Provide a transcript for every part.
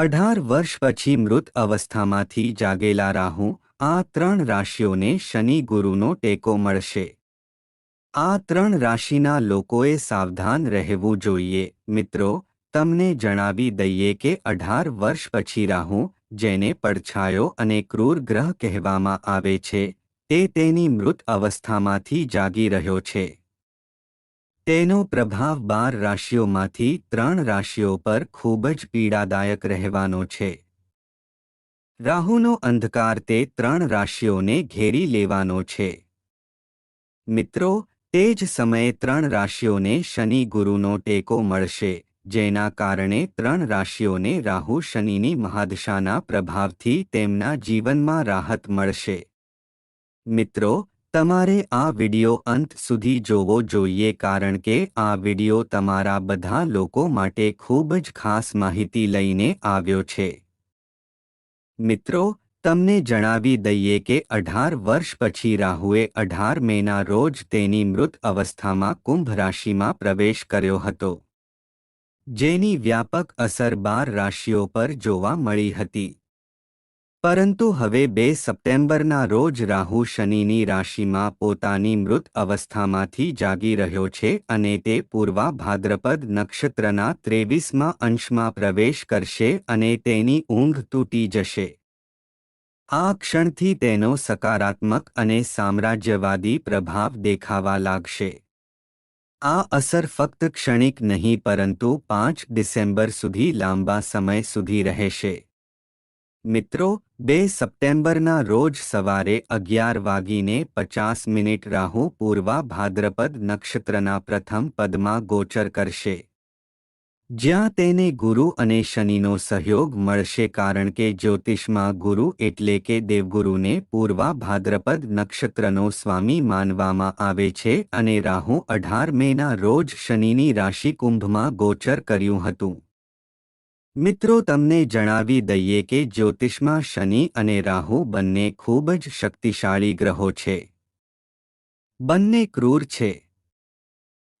અઢાર વર્ષ પછી મૃત અવસ્થામાંથી જાગેલા રાહુ, આ ત્રણ રાશિઓને શનિ ગુરુનો ટેકો મળશે. આ ત્રણ રાશિના લોકોએ સાવધાન રહેવું જોઈએ. મિત્રો, તમને જણાવી દઈએ કે અઢાર વર્ષ પછી રાહુ, જેને પડછાયો અને ક્રૂર ગ્રહ કહેવામાં આવે છે, તે તેની મૃત અવસ્થામાંથી જાગી રહ્યો છે. તેનો પ્રભાવ બાર રાશિઓમાંથી ત્રણ રાશિઓ પર ખૂબ જ પીડાદાયક રહેવાનો છે. રાહુનો અંધકાર તે ત્રણ રાશિઓને ઘેરી લેવાનો છે. મિત્રો, તે જ સમયે ત્રણ રાશિઓને શનિ ગુરુનો ટેકો મળશે, જેના કારણે ત્રણ રાશિઓને રાહુ શનિની મહાદશાના પ્રભાવથી તેમના જીવનમાં રાહત મળશે. મિત્રો તમારે આ વિડિયો અંત સુધી જોવો જોઈએ કારણ કે આ વિડિયો તમારા બધા લોકો માટે ખૂબ જ ખાસ માહિતી લઈને આવ્યો છે. મિત્રો, તમને જણાવી દઈએ કે અઢાર વર્ષ પછી રાહુએ અઢાર મેના રોજ તેની મૃત અવસ્થામાં કુંભ રાશિમાં પ્રવેશ કર્યો હતો, જેની વ્યાપક અસર બાર રાશિઓ પર જોવા મળી હતી. પરંતુ હવે બે સપ્ટેમ્બરના રોજ રાહુ શનિની રાશિમાં પોતાની મૃત અવસ્થામાંથી જાગી રહ્યો છે અને તે પૂર્વા ભાદ્રપદ નક્ષત્રના ત્રેવીસમાં અંશમાં પ્રવેશ કરશે અને તેની ઊંઘ તૂટી જશે. આ ક્ષણથી તેનો સકારાત્મક અને સામ્રાજ્યવાદી પ્રભાવ દેખાવા લાગશે. આ અસર ફક્ત ક્ષણિક નહીં પરંતુ પાંચ ડિસેમ્બર સુધી લાંબા સમય સુધી રહેશે. મિત્રો બે સપ્ટેમ્બરના રોજ સવારે અગિયાર વાગીને પચાસ મિનિટ રાહુ પૂર્વા ભાદ્રપદ નક્ષત્રના પ્રથમ પદમાં ગોચર કરશે. જ્યાં તેને ગુરુ અને શનિનો સહયોગ મળશે કારણ કે જ્યોતિષમાં ગુરુ એટલે કે દેવગુરુને પૂર્વા ભાદ્રપદ નક્ષત્રનો સ્વામી માનવામાં આવે છે અને રાહુ અઢાર મેના રોજ શનિની રાશિ કુંભમાં ગોચર કર્યું હતું. મિત્રો, તમને જણાવી દઈએ કે જ્યોતિષમાં શનિ અને રાહુ બંને ખૂબ જ શક્તિશાળી ગ્રહો છે. બંને ક્રૂર છે.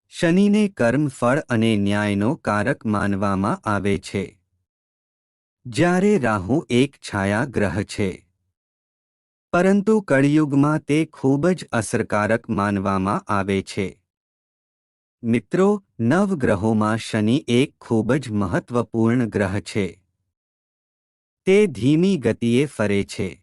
શનિને કર્મ, ફળ અને ન્યાયનો કારક માનવામાં આવે છે. જ્યારે રાહુ એક છાયા ગ્રહ છે. પરંતુ કળિયુગમાં તે ખૂબ જ અસરકારક માનવામાં આવે છે. મિત્રો નવગ્રહોમાં શનિ એક ખૂબ જ મહત્વપૂર્ણ ગ્રહ છે. તે ધીમી ગતિએ ફરે છે.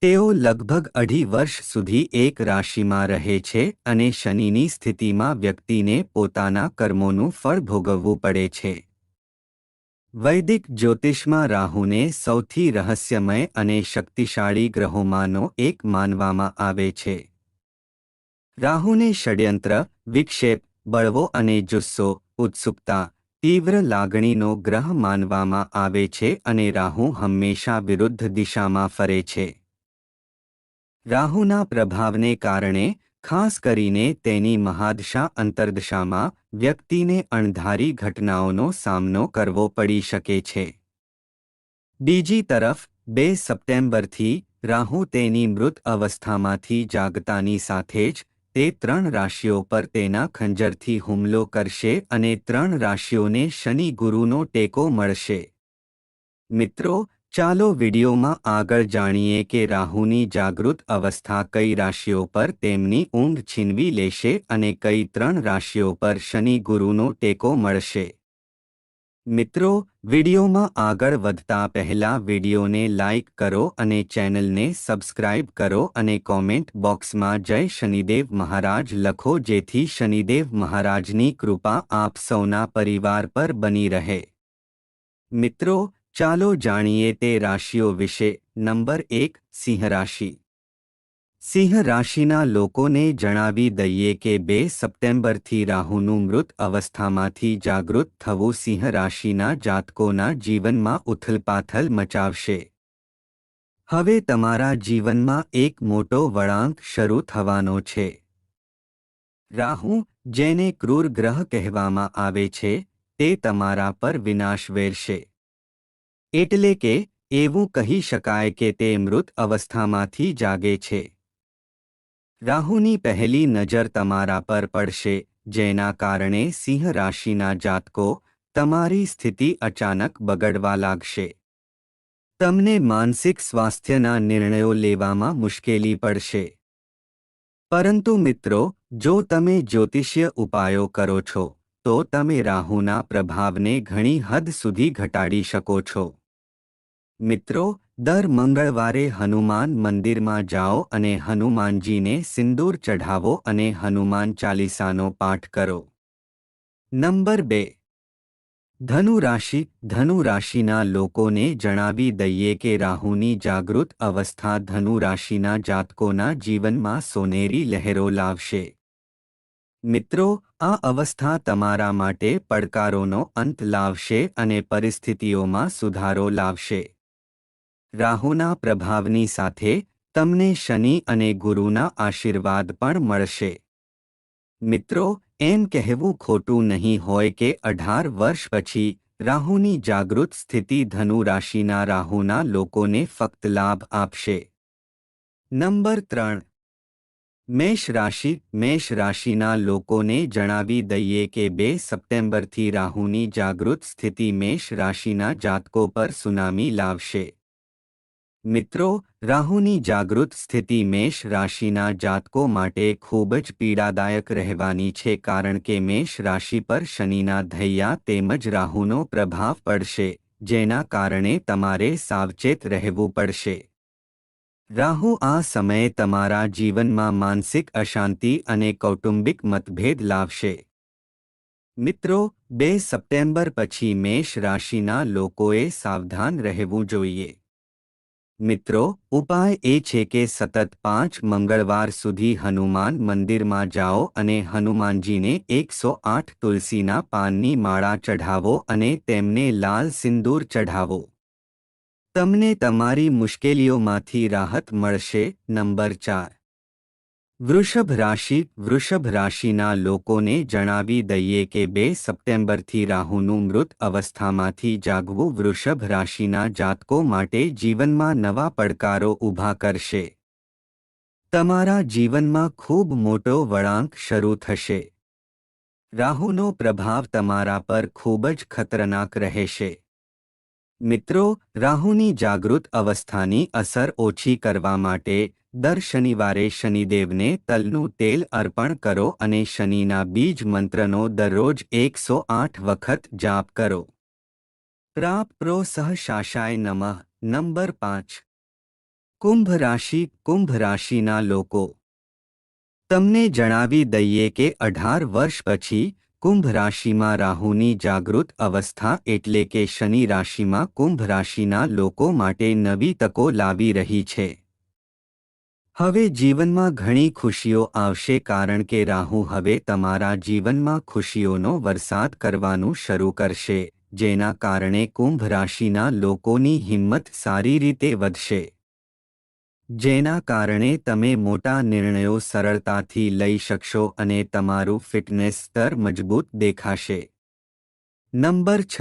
તેઓ લગભગ અઢી વર્ષ સુધી એક રાશિમાં રહે છે અને શનિની સ્થિતિમાં વ્યક્તિને પોતાના કર્મોનું ફળ ભોગવવું પડે છે. વૈદિક જ્યોતિષમાં રાહુને સૌથી રહસ્યમય અને શક્તિશાળી ગ્રહોમાંનો એક માનવામાં આવે છે. રાહુને ષડયંત્ર, વિક્ષેપ, બળવો અને જુસ્સો, ઉત્સુકતા, તીવ્ર લાગણીનો ગ્રહ માનવામાં આવે છે અને રાહુ હંમેશા વિરુદ્ધ દિશામાં ફરે છે. રાહુના પ્રભાવને કારણે, ખાસ કરીને તેની મહાદશા અંતર્દશામાં, વ્યક્તિને અણધારી ઘટનાઓનો સામનો કરવો પડી શકે છે. બીજી તરફ, બે સપ્ટેમ્બરથી રાહુ તેની મૃત અવસ્થામાંથી જાગતાની સાથે જ તે ત્રણ રાશિઓ પર તેના ખંજરથી હુમલો કરશે અને ત્રણ રાશિઓને શનિ ગુરુનો ટેકો મળશે. મિત્રો, ચાલો વિડીયોમાં આગળ જાણીએ કે રાહુની જાગૃત અવસ્થા કઈ રાશિઓ પર તેમની ઊંઘ છીનવી લેશે અને કઈ ત્રણ રાશિઓ પર શનિ ગુરુનો ટેકો મળશે. મિત્રો, વિડીયોમાં આગળ વધતા પહેલા વિડીયોને લાઇક કરો અને ચેનલને સબસ્ક્રાઇબ કરો અને કોમેન્ટ બોક્સમાં જય શનિદેવ મહારાજ લખો જેથી શનિદેવ મહારાજની કૃપા આપ સૌના પરિવાર પર બની રહે. મિત્રો, ચાલો જાણીએ તે રાશિઓ વિશે. નંબર એક, સિંહ રાશિ. સિંહ રાશિના લોકોને જણાવી દઈએ કે બે સપ્ટેમ્બરથી રાહુનું મૃત અવસ્થામાંથી જાગૃત થવું સિંહ રાશિના જાતકોના જીવનમાં ઉથલપાથલ મચાવશે. હવે તમારા જીવનમાં એક મોટો વળાંક શરૂ થવાનો છે. રાહુ, જેને ક્રૂર ગ્રહ કહેવામાં આવે છે, તે તમારા પર વિનાશ વેરશે. એટલે કે, એવું કહી શકાય કે તે મૃત અવસ્થામાંથી જાગે છે. રાહુની પહેલી નજર તમારા પર પડશે, જેના કારણે સિંહ રાશિના જાતકો તમારી સ્થિતિ અચાનક બગડવા લાગશે. તમને માનસિક સ્વાસ્થ્યના નિર્ણયો લેવામાં મુશ્કેલી પડશે. પરંતુ મિત્રો, જો તમે જ્યોતિષ્ય ઉપાયો કરો છો, તો તમે રાહુના પ્રભાવને ઘણી હદ સુધી ઘટાડી શકો છો. મિત્રો દર મંગળવારે હનુમાન મંદિરમાં જાઓ અને હનુમાનજીને સિંદૂર ચઢાવો અને હનુમાન ચાલીસાનો પાઠ કરો. નંબર બે. ધનુ રાશિ ધનુ રાશિના લોકોને જણાવી દઈએ કે રાહુની જાગૃત અવસ્થા ધનુ રાશિના જાતકોના જીવનમાં સોનેરી લહેરો લાવશે. મિત્રો, આ અવસ્થા તમારા માટે પડકારોનો અંત લાવશે અને પરિસ્થિતિઓમાં સુધારો લાવશે. રાહુના પ્રભાવની સાથે તમને શનિ અને ગુરુના આશીર્વાદ પણ મળશે. મિત્રો, એમ કહેવું ખોટું નહીં હોય કે અઢાર વર્ષ પછી રાહુની જાગૃત સ્થિતિ ધનુ રાશિના રાહુના લોકોને ફક્ત લાભ આપશે. નંબર ત્રણ. મેષ રાશિ, મેષ રાશિના લોકોને જણાવી દઈએ કે બે સપ્ટેમ્બરથી રાહુની જાગૃત સ્થિતિ મેષ રાશિના જાતકો પર સુનામી લાવશે. મિત્રો, રાહુની જાગૃત સ્થિતિ મેષ રાશિના જાતકો માટે ખૂબ જ પીડાદાયક રહેવાની છે કારણ કે મેષ રાશિ પર શનિના ધૈયા તેમજ રાહુનો પ્રભાવ પડશે, જેના કારણે તમારે સાવચેત રહેવું પડશે. રાહુ આ સમયે તમારા જીવનમાં માનસિક અશાંતિ અને કૌટુંબિક મતભેદ લાવશે. મિત્રો, બે સપ્ટેમ્બર પછી મેષ રાશિના લોકોએ સાવધાન રહેવું જોઈએ. મિત્રો, ઉપાય એ છે કે સતત પાંચ મંગળવાર સુધી હનુમાન મંદિરમાં જાઓ અને હનુમાનજીને એકસો આઠ તુલસીના પાનની માળા ચઢાવો અને તેમને લાલ સિંદૂર ચઢાવો. તમને તમારી મુશ્કેલીઓમાંથી રાહત મળશે, નંબર ચાર. વૃષભ રાશિ, વૃષભ રાશિના લોકોને જણાવી દઈએ કે બે સપ્ટેમ્બરથી રાહુનું મૃત અવસ્થામાંથી જાગવું વૃષભ રાશિના જાતકો માટે જીવનમાં નવા પડકારો ઊભા કરશે. તમારા જીવનમાં ખૂબ મોટો વળાંક શરૂ થશે. રાહુનો પ્રભાવ તમારા પર ખૂબ જ ખતરનાક રહેશે. મિત્રો, રાહુની જાગૃત અવસ્થાની અસર ઓછી કરવા માટે દર શનિવારે શનિદેવને તલનું તેલ અર્પણ કરો અને શનિના બીજ મંત્રનો દરરોજ એકસો આઠ વખત જાપ કરો. પ્રાપ પ્રો સહ શાશાય નમઃ. નંબર પાંચ. કુંભ રાશિ. કુંભ રાશિના લોકો. તમને જણાવી દઈએ કે અઢાર વર્ષ પછી કુંભ રાશિમાં રાહુની જાગૃત અવસ્થા એટલે કે શનિ રાશિમાં કુંભ રાશિના લોકો માટે નવી તકો લાવી રહી છે. હવે જીવનમાં ઘણી ખુશીઓ આવશે કારણ કે રાહુ હવે તમારા જીવનમાં ખુશીઓનો વરસાદ કરવાનું શરૂ કરશે, જેના કારણે કુંભ રાશિના લોકોની હિંમત સારી રીતે વધશે. જેના કારણે તમે મોટા નિર્ણયો સરળતાથી લઈ શકશો અને તમારું ફિટનેસ સ્તર મજબૂત દેખાશે. નંબર છ.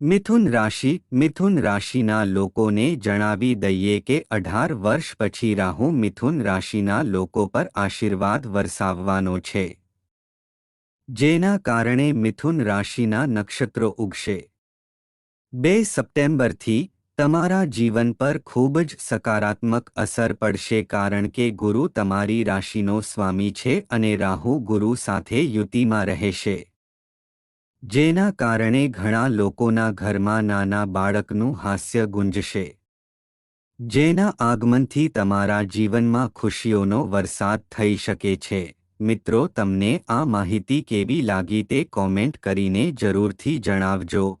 મિથુન રાશિ. મિથુન રાશિના લોકોને જણાવી દઈએ કે અઢાર વર્ષ પછી રાહુ મિથુન રાશિના લોકો પર આશીર્વાદ વરસાવવાનો છે. જેના કારણે મિથુન રાશિના નક્ષત્રો ઉગશે. બે સપ્ટેમ્બરથી તમારા જીવન પર ખૂબ જ સકારાત્મક અસર પડશે કારણ કે ગુરુ તમારી રાશિનો સ્વામી છે અને રાહુ ગુરુ સાથે યુતિમાં રહેશે. જેના કારણે ઘણા લોકોના ઘરમાં નાના બાળકનું હાસ્ય ગુંજશે. જેના આગમનથી તમારા જીવનમાં ખુશીઓનો વરસાદ થઈ શકે છે. મિત્રો, તમને આ માહિતી કેવી લાગી તે કોમેન્ટ કરીને જરૂરથી જણાવજો.